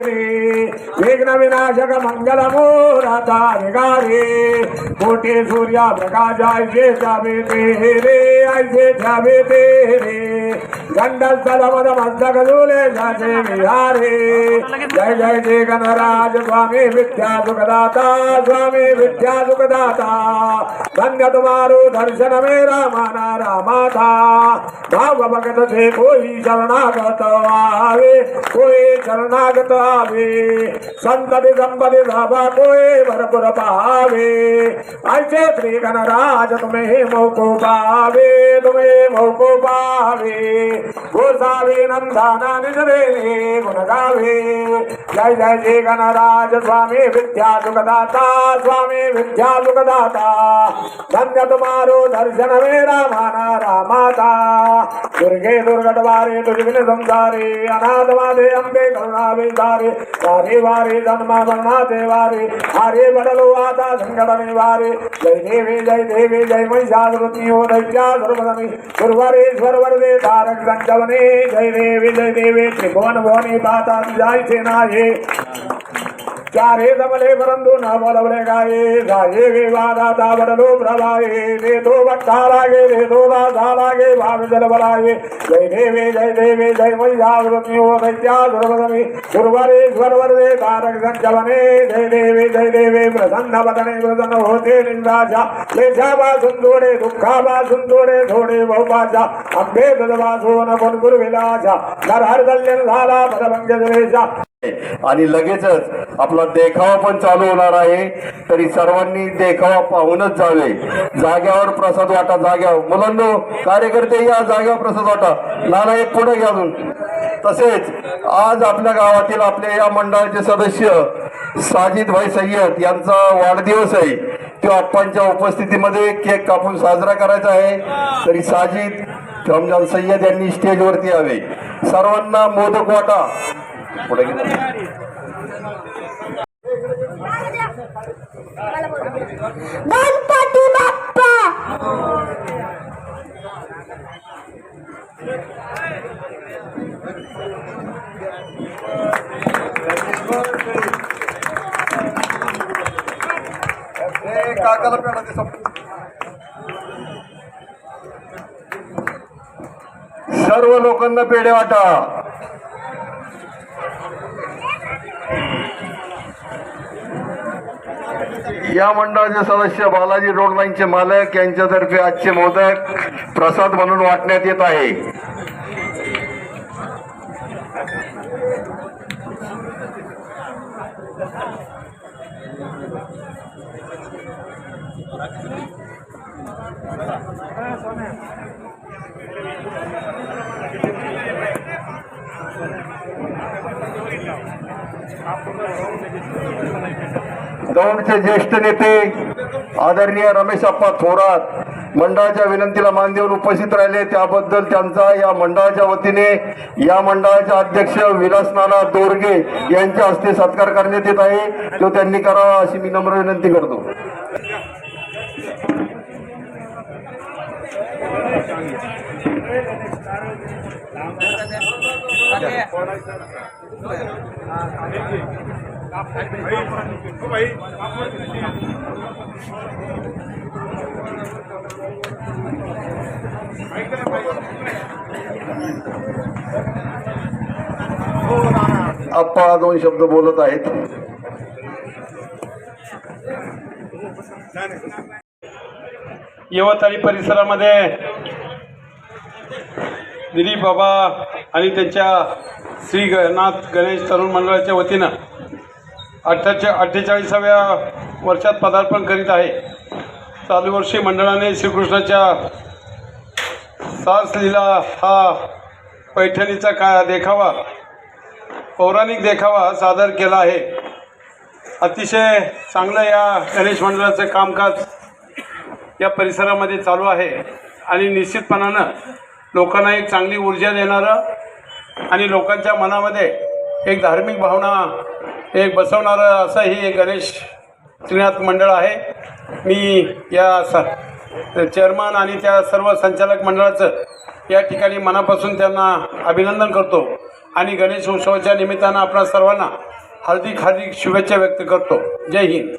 विघ्न विनाशक मंगल मोराचा विगारे कोटे सूर्या प्रकाश ऐसे छावे ते रे ऐसे छावे ते रे. गंड स्थल मद मस्तक झुले जाचे विहारे। जय जय जय गणराज स्वामी विद्या सुखदाता स्वामी विद्या सुखदाता। धन्य तुम्हारो दर्शन मेरा माना रामाता भाव भगत से कोई शरणागत आवे कोई शरणागत आवे। संतति संपति धाबा कोई भरपुर पावे। ऐसे श्री गणराज तुम्हें मोको पावे तुम्हें मोको पावे। गोसावे नंदाना निज गुणगावे। जय जय जय गणराज स्वामी विद्या सुखदाता स्वामी विद्या सुखदाता धन्य तुम्हारो दर्शन मेरा माना रामाता। दुर्गे दुर्गट वारे संसारे अनाथ माधे अंबे करुणा विदारे वारे वारे जन्मा मरणा देवारे हरे बडलो आता संकट निवारे जय देवी जय देवी जय महिषासुरती हो दैत्या सर्वदमी गुरुवारेश्वर वरदे तारक संजवने जय देवी जय देवी त्रिभुवन भुवनी दाता जय सेना ये चारे दमले परंतु न बलवले गाये गाये गे वादाता बडलो प्रभाये दे तो भट्टा लागे दे तो लागे भाव जल बलाये। जय देवे जय देवी जय महिषासुरती हो दैत्या सर्वदमी दुर्वरे वरदे तारक संचवने जय देवी जय देवे प्रसन्न वदने प्रसन्न होते निंदाचा क्लेशापासून थोडे दुःखापासून थोडे थोडे बहुपाचा अंबे तुझवासून न गुरुविलाचा नर हर कल्याण झाला पदभंग जलेशा आणि लगेचच आपला देखावा पण चालू होणार आहे. तरी सर्वांनी देखावा पाहूनच जावे. जाग्यावर प्रसाद वाटा जाग्यावर. मुलांनो कार्यकर्ते या जाग्यावर प्रसाद वाटा. नाना एक पुढे घ्या अजून. तसेच आज आपल्या गावातील आपल्या या मंडळाचे सदस्य साजिद भाई सय्यद यांचा वाढदिवस आहे. तो आप्पांच्या उपस्थितीमध्ये केक कापून साजरा करायचा आहे. तरी साजिद रमजान सय्यद यांनी स्टेजवरती यावे. सर्वांना मोदक वाटा. पुढे गणपती बाप्पा! काकाला सब. सर्व लोकांना पेढे वाटा. या मंडळाचे सदस्य बालाजी रोड लाईनचे मालक यांच्यातर्फे आजचे मोदक प्रसाद म्हणून वाटण्यात येत आहे. दौंडचे ज्येष्ठ नेते आदरणीय रमेश अप्पा थोरात मंडळाच्या विनंतीला मान देऊन उपस्थित राहिले. त्याबद्दल त्यांचा या मंडळाच्या वतीने या मंडळाचे अध्यक्ष विलास नाना दोरगे यांच्या हस्ते सत्कार करण्यात येत आहे. तो त्यांनी करावा अशी मी नम्र विनंती करतो. अप्पा दोन शब्द बोलत आहेत. यवतारी परिसरामध्ये दिलीप बाबा आणि त्यांच्या श्री गनाथ गणेश तरुण मंडळाच्या वतीनं अठ्ठाच्या अठ्ठेचाळीसाव्या वर्षात पदार्पण करीत आहे. चालू वर्षी मंडळाने श्रीकृष्णाच्या सास लीला हा पैठणीचा का देखावा पौराणिक देखावा सादर केला आहे. अतिशय चांगलं या गणेश मंडळाचं कामकाज या परिसरामध्ये चालू आहे. आणि निश्चितपणानं लोकांना एक चांगली ऊर्जा देणारं आणि लोकांच्या मनामध्ये एक धार्मिक भावना एक बसवणारं असं हे एक गणेश श्रीनाथ मंडळ आहे. मी या स चेअरमन आणि त्या सर्व संचालक मंडळाचं या ठिकाणी मनापासून त्यांना अभिनंदन करतो आणि गणेश उत्सवाच्या निमित्तानं आपणा सर्वांना हार्दिक हार्दिक शुभेच्छा व्यक्त करतो. जय हिंद.